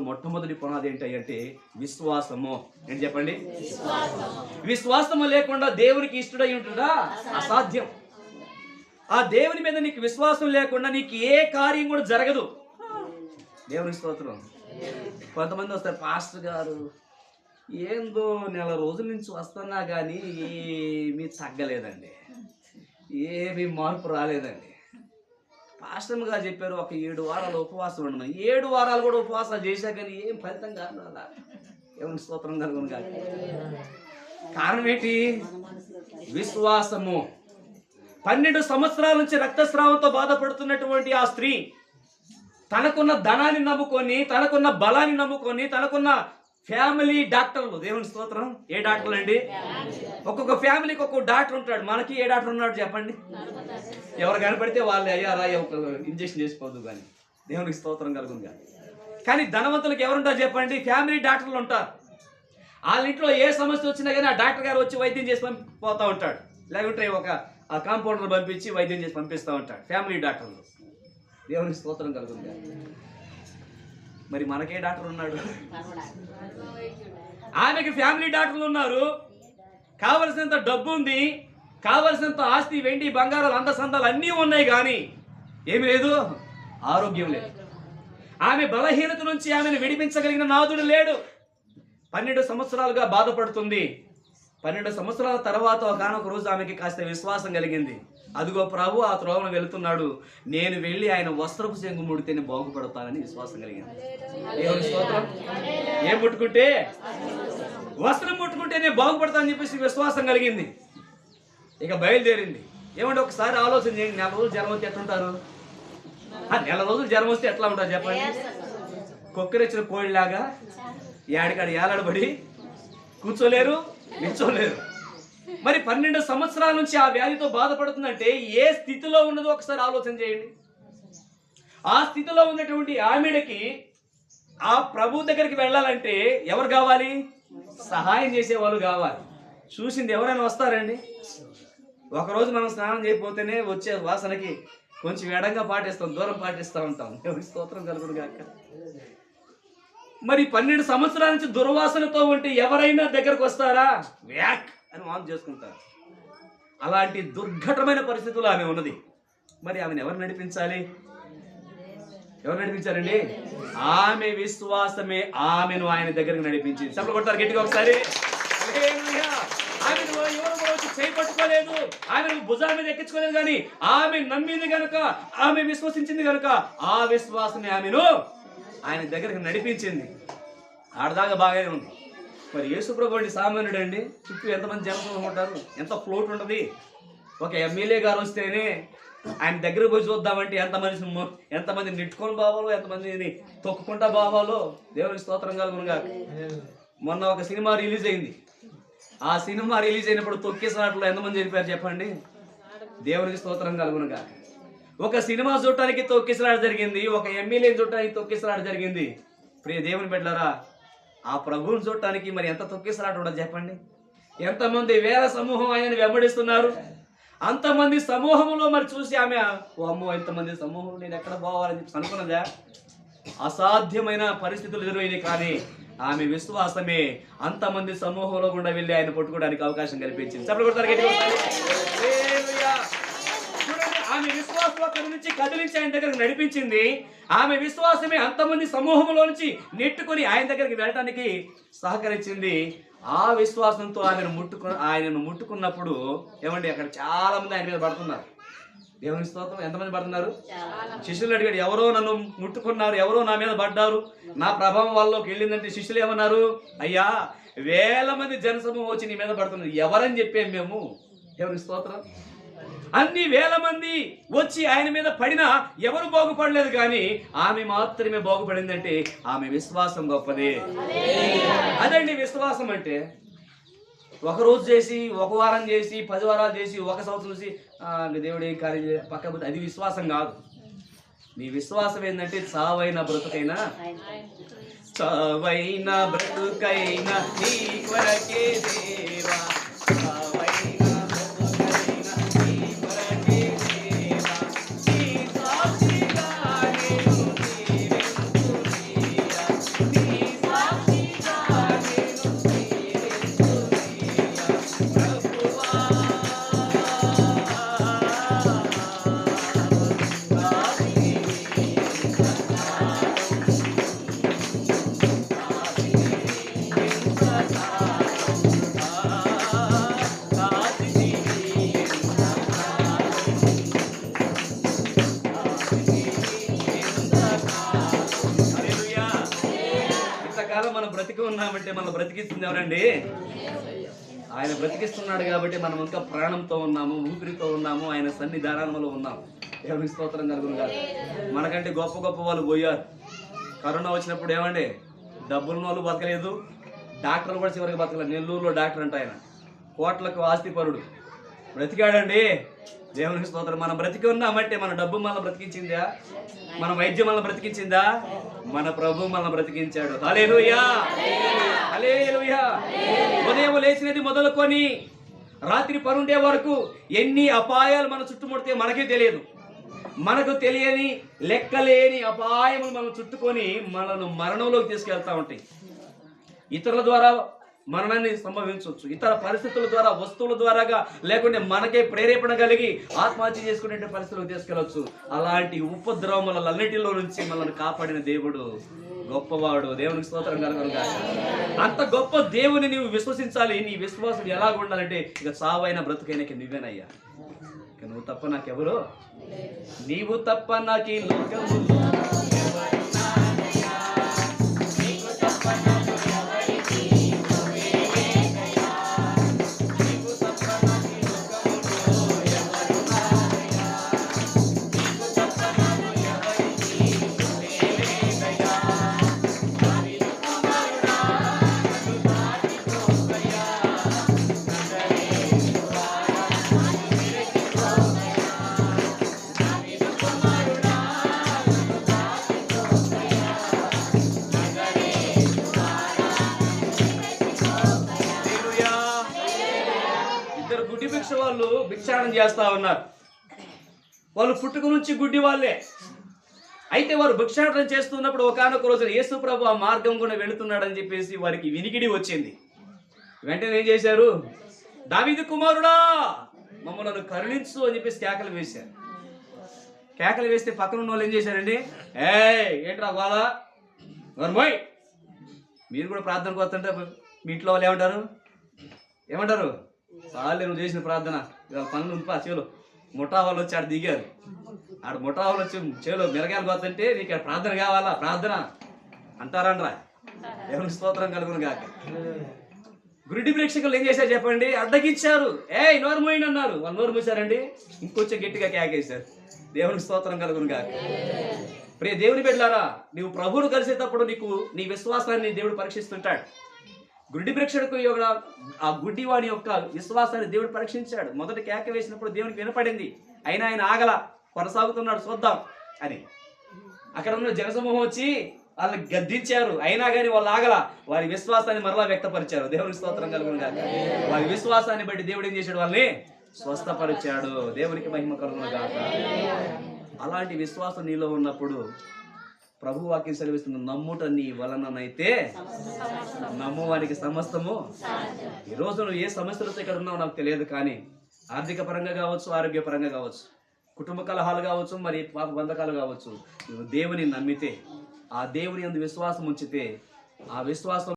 మొట్టమొదటి పునాది ఏంటి అంటే విశ్వాసము. ఏంటి చెప్పండి? విశ్వాసము. లేకుండా దేవునికి ఇష్టడై ఉంటుందా? అసాధ్యం. ఆ దేవుని మీద నీకు విశ్వాసం లేకుండా నీకు ఏ కార్యం కూడా జరగదు. దేవుని స్తోత్రం. కొంతమంది వస్తారు పాస్టర్ గారు ఏందో నెల రోజుల నుంచి వస్తున్నా కానీ ఏమీ తగ్గలేదండి. ఏమీ మార్పు రాలేదండి. పాస్టర్ గారు చెప్పారు ఒక ఏడు వారాలు ఉపవాసం ఉండమని. ఏడు వారాలు కూడా ఉపవాసాలు చేశా కానీ ఏం ఫలితం కాదు అలా. ఏమైనా స్తోత్రం కలుగును కాదు. కారణం ఏంటి? విశ్వాసము. పన్నెండు సంవత్సరాల నుంచి రక్తస్రావంతో బాధపడుతున్నటువంటి ఆ స్త్రీ తనకున్న ధనాన్ని నమ్ముకొని తనకున్న బలాన్ని నమ్ముకొని తనకున్న ఫ్యామిలీ డాక్టర్లు. దేవుని స్తోత్రం. ఏ డాక్టర్లు అండి ఒక్కొక్క ఫ్యామిలీకి ఒక్కొక్క డాక్టర్ ఉంటాడు. మనకి ఏ డాక్టర్ ఉన్నాడు చెప్పండి? ఎవరు కనపడితే వాళ్ళు అయ్యా రాయ ఒక ఇంజక్షన్ చేసుకోవద్దు కానీ. దేవునికి స్తోత్రం కలుగును కానీ కానీ ధనవంతులకు ఎవరుంటారు చెప్పండి? ఫ్యామిలీ డాక్టర్లు ఉంటారు. వాళ్ళ ఇంట్లో ఏ సమస్య వచ్చినా కానీ ఆ డాక్టర్ గారు వచ్చి వైద్యం చేసి పంపి పోతా ఉంటాడు. లేకుంటే ఒక ఆ కాంపౌండర్ పంపించి వైద్యం చేసి పంపిస్తూ ఉంటాడు ఫ్యామిలీ డాక్టర్లు. దేవునికి స్తోత్రం కలుగును కానీ మరి మనకే డాక్టర్ ఉన్నాడు. ఆమెకి ఫ్యామిలీ డాక్టర్లు ఉన్నారు. కావలసినంత డబ్బు ఉంది. కావలసినంత ఆస్తి వెండి బంగారాలు అందసందాలు అన్నీ ఉన్నాయి కానీ ఏమి లేదు. ఆరోగ్యం లేదు. ఆమె బలహీనత నుంచి ఆమెను విడిపించగలిగిన నాదుడు లేడు. పన్నెండు సంవత్సరాలుగా బాధపడుతుంది. పన్నెండు సంవత్సరాల తర్వాత ఒకనొక రోజు ఆమెకి కాస్త విశ్వాసం కలిగింది. అదిగో ప్రభు ఆ త్రోవను వెళుతున్నాడు. నేను వెళ్ళి ఆయన వస్త్రపు చెంగు ముడితేనే బాగుపడతానని విశ్వాసం కలిగింది. దేవుని స్తోత్రం. ఏం ముట్టుకుంటే? వస్త్రం ముట్టుకుంటే నేను బాగుపడతానని చెప్పేసి విశ్వాసం కలిగింది. ఇక బయలుదేరింది. ఏమంటే ఒకసారి ఆలోచన చేయండి నెల రోజులు జ్వరం వస్తే ఎట్లుంటారు? నెల రోజులు జ్వరం వస్తే ఎట్లా ఉంటారు చెప్పండి? కుక్కరిచ్చిన కోడిలాగా ఏడికాడ ఏలాడబడి కూర్చోలేరు నిల్చోలేరు. మరి పన్నెండు సంవత్సరాల నుంచి ఆ వ్యాధితో బాధపడుతుందంటే ఏ స్థితిలో ఉన్నదో ఒకసారి ఆలోచన చేయండి. ఆ స్థితిలో ఉన్నటువంటి ఆమెడకి ఆ ప్రభు దగ్గరికి వెళ్ళాలంటే ఎవరు కావాలి? సహాయం చేసే వాళ్ళు కావాలి. చూసింది ఎవరైనా వస్తారండి? ఒకరోజు మనం స్నానం చేయకపోతేనే వచ్చే వాసనకి కొంచెం ఎడంగా పాటిస్తాం దూరం పాటిస్తూ ఉంటాం. ఎవరి స్తోత్రం కలుగుడు కాక మరి పన్నెండు సంవత్సరాల నుంచి దుర్వాసనతో ఉంటే ఎవరైనా దగ్గరకు వస్తారా? వ్యాక్ అని వాంతి చేసుకుంటారు. అలాంటి దుర్ఘటమైన పరిస్థితులు ఆమె ఉన్నది. మరి ఆమెను ఎవరు నడిపించాలి? ఎవరు నడిపించారండి? ఆమె విశ్వాసమే ఆమెను ఆయన దగ్గరకు నడిపించింది. చెప్పలు కొడతారు గట్టిగా ఒకసారి హల్లెలూయా. ఆమెను ఎవరు కూడా వచ్చి పట్టుకోలేదు ఆమెను భుజాల మీద ఎక్కించుకోలేదు కానీ ఆమె నమ్మింది కనుక ఆమె విశ్వసించింది కనుక ఆ విశ్వాసమే ఆమెను ఆయన దగ్గరికి నడిపించింది. ఆడదాకా బాగానే ఉంది. మరి యేసుప్రభు అండి సామాన్యుడు అండి చుట్టూ ఎంతమంది జనం ఉంటారు? ఎంత ఫ్లోట్ ఉంటుంది? ఒక ఎమ్మెల్యే గారు వస్తేనే ఆయన దగ్గరకు పోయి చూద్దామంటే ఎంతమంది ఎంతమంది నెట్టుకొని బావాలో ఎంతమందిని తొక్కుకుంటా బావాలో? దేవునికి స్తోత్రం కలుగునుగా మొన్న ఒక సినిమా రిలీజ్ అయింది. ఆ సినిమా రిలీజ్ అయినప్పుడు తొక్కేసినట్లు ఎంతమంది చెప్పారు చెప్పండి? దేవునికి స్తోత్రం కలుగునుగా ఒక సినిమా చూడటానికి తొక్కిసలాట జరిగింది ఒక ఎమ్మెల్యే చూడటానికి తొక్కిసలాట జరిగింది. ప్రియ దేవుని పెట్టారా ఆ ప్రభువుని చూడటానికి మరి ఎంత తొక్కిసలాట ఉండదు చెప్పండి? ఎంతమంది వేల సమూహం ఆయనను వెంబడిస్తున్నారు? అంతమంది సమూహంలో మరి చూసి ఆమె ఓ అమ్మో ఇంతమంది సమూహం నేను ఎక్కడ పోవాలని చెప్పి అనుకున్నదా? అసాధ్యమైన పరిస్థితులు ఎదురైనాయి కానీ ఆమె విశ్వాసమే అంతమంది సమూహంలో గుండా వెళ్ళి ఆయన పట్టుకోవడానికి అవకాశం కల్పించింది. చెప్పలు ఆమె విశ్వాసం అక్కడి నుంచి కదిలించి ఆయన దగ్గరకు నడిపించింది. ఆమె విశ్వాసమే అంతమంది సమూహంలో నుంచి నెట్టుకొని ఆయన దగ్గరికి వెళ్ళడానికి సహకరించింది. ఆ విశ్వాసంతో ఆయనను ముట్టుకు ఆయనను ముట్టుకున్నప్పుడు ఏమండి అక్కడ చాలా మంది ఆయన మీద పడుతున్నారు. దేవుని స్తోత్రం. ఎంతమంది పడుతున్నారు? శిష్యులు అడిగాడు ఎవరో నన్ను ముట్టుకున్నారు ఎవరో నా మీద పడ్డారు. నా ప్రభావం వాళ్ళలోకి వెళ్ళిందంటే శిష్యులు ఏమన్నారు? అయ్యా వేల మంది జనసమూహం వచ్చి నీ మీద పడుతున్నారు. ఎవరని చెప్పాము మేము? దేవుని స్తోత్రం. అన్ని వేల మంది వచ్చి ఆయన మీద పడినా ఎవరు బాగుపడలేదు కానీ ఆమె మాత్రమే బాగుపడిందంటే ఆమె విశ్వాసం గొప్పదే. అదండి విశ్వాసం అంటే ఒక రోజు చేసి ఒక వారం చేసి పది వారాలు చేసి ఒక సంవత్సరం చేసి "ఆ, ఇంక దేవుడు ఏం కార్యం చేయ-" పక్క పోతే అది విశ్వాసం కాదు. నీ విశ్వాసం ఏంటంటే చావైన బ్రతుకైనా చావైన బ్రతుకైన నీ కొరకే దేవా. కాబట్టి మనం బ్రతికిస్తుంది ఎవరండి? ఆయన బ్రతికిస్తున్నాడు కాబట్టి మనం ఇంకా ప్రాణంతో ఉన్నాము ఊపిరితో ఉన్నాము ఆయన సన్నిధానంలో ఉన్నాము. దేవునికి స్తోత్రం కలుగును కాదు మనకంటే గొప్ప గొప్ప వాళ్ళు పోయారు. కరోనా వచ్చినప్పుడు ఏమండి? డబ్బులు వాళ్ళు బతకలేదు డాక్టర్ కూడా చివరికి బతకలేదు. నెల్లూరులో డాక్టర్ అంట ఆయన. కోట్లకు ఆస్తిపరుడు. బ్రతికాడండి. దేవునికి స్తోత్రం. మనం బ్రతికి ఉన్నామంటే మన డబ్బు మనల్ని బ్రతికించిందా? మన వైద్యం మనల్ని బ్రతికించిందా? మన ప్రభు మనల్ని బ్రతికించాడు. హల్లెలూయా. హల్లెలూయా. ఉదయం లేచినది మొదలుకొని రాత్రి పనుండే వరకు ఎన్ని అపాయాలు మన చుట్టుముడితే మనకే తెలియదు. మనకు తెలియని లెక్కలేని అపాయములు మనం చుట్టుకొని మనను మరణంలోకి తీసుకెళ్తా ఉంటాయి. ఇతరుల ద్వారా మరణాన్ని సంభవించవచ్చు. ఇతర పరిస్థితుల ద్వారా వస్తువుల ద్వారాగా లేకుంటే మనకే ప్రేరేపణ కలిగి ఆత్మహత్య చేసుకునే పరిస్థితులకు తీసుకెళ్ళవచ్చు అలాంటి ఉపద్రవములన్నిటిలో నుంచి మనల్ని కాపాడిన దేవుడు గొప్పవాడు. దేవునికి స్తోత్రం కలగను అంత గొప్ప దేవుని నీవు విశ్వసించాలి. నీ విశ్వాసం ఎలా ఉండాలంటే ఇక సావైన బ్రతుకైన నువ్వేనయ్యా. ఇక నువ్వు తప్ప నాకెవరు నీవు తప్ప నాకు ఇద్దరు గుడ్డి భిక్ష వాళ్ళు భిక్షాటం చేస్తా ఉన్నారు. వాళ్ళు పుట్టుక నుంచి గుడ్డి వాళ్ళే. అయితే వారు భిక్షాటం చేస్తున్నప్పుడు ఒకనొక రోజున యేసుప్రభు ఆ మార్గం కూడా వెళుతున్నాడని చెప్పేసి వారికి వినికిడి వచ్చింది. వెంటనే ఏం చేశారు? దావిది కుమారుడా మమ్మల్ని కరుణించు అని చెప్పేసి కేకలు వేశారు. కేకలు వేస్తే పక్కన ఉన్న వాళ్ళు ఏం చేశారండి? ఏ ఏంట్రా గోళ మోయ్ మీరు కూడా ప్రార్థనకు వస్తుంటే మీ ఇంట్లో వాళ్ళు ఏమంటారు? ఏమంటారు? చాలే నువ్వు చేసిన ప్రార్థన. ఇవాళ పనులు ఉంపా చేలు. ముఠా వాళ్ళు వచ్చి ఆడ దిగారు. ఆడ ముఠా వాళ్ళు వచ్చి చేలో మిరగాయలు పోతుంటే నీకు ఆడ ప్రార్థన కావాలా? ప్రార్థన. అంటారండ్రా. ఎవరి స్తోత్రం కలుగును కాక గురుడి ప్రేక్షకులు ఏం చేశారు చెప్పండి? అడ్డగించారు. ఏ నోరు మోయిన అన్నారు. వాళ్ళు నోరు మూసారండి ఇంకొంచెం గట్టిగా కేకేశారు. దేవునికి స్తోత్రం కలుగును కాక ప్రియ దేవుని బిడ్డలారా నీవు ప్రభువును కలిసేటప్పుడు నీకు నీ విశ్వాసాన్ని దేవుడు పరీక్షిస్తుంటాడు. గుడ్డి ప్రేక్షకుడు యొక్క ఆ గుడ్డివాడి యొక్క విశ్వాసాన్ని దేవుడు పరీక్షించాడు. మొదట కేక వేసినప్పుడు దేవునికి వినపడింది. అయినా ఆయన ఆగల కొనసాగుతున్నాడు చూద్దాం అని. అక్కడ ఉన్న జనసమూహం వచ్చి వాళ్ళని గద్దించారు. అయినా కానీ వాళ్ళు ఆగల వారి విశ్వాసాన్ని మరలా వ్యక్తపరిచారు. దేవునికి స్తోత్రం కలుగును కాక వారి విశ్వాసాన్ని బట్టి దేవుడు ఏం చేశాడు వాళ్ళని స్వస్థపరిచాడు. దేవునికి మహిమ కలుగును కాక అలాంటి విశ్వాసం నీలో ఉన్నప్పుడు ప్రభు వాక్యం సెలవిస్తుంది నమ్ముట నీ వలననైతే నమ్మువానికి సమస్తము ఈ రోజు నువ్వు ఏ సమస్యలతో ఇక్కడ ఉన్నావు నాకు తెలియదు కానీ ఆర్థిక పరంగా కావచ్చు ఆరోగ్య పరంగా కావచ్చు కుటుంబ కలహాలు కావచ్చు మరి పాప బంధకాలు కావచ్చు నువ్వు దేవుని నమ్మితే ఆ దేవుని అందు విశ్వాసం ఉంచితే ఆ విశ్వాసం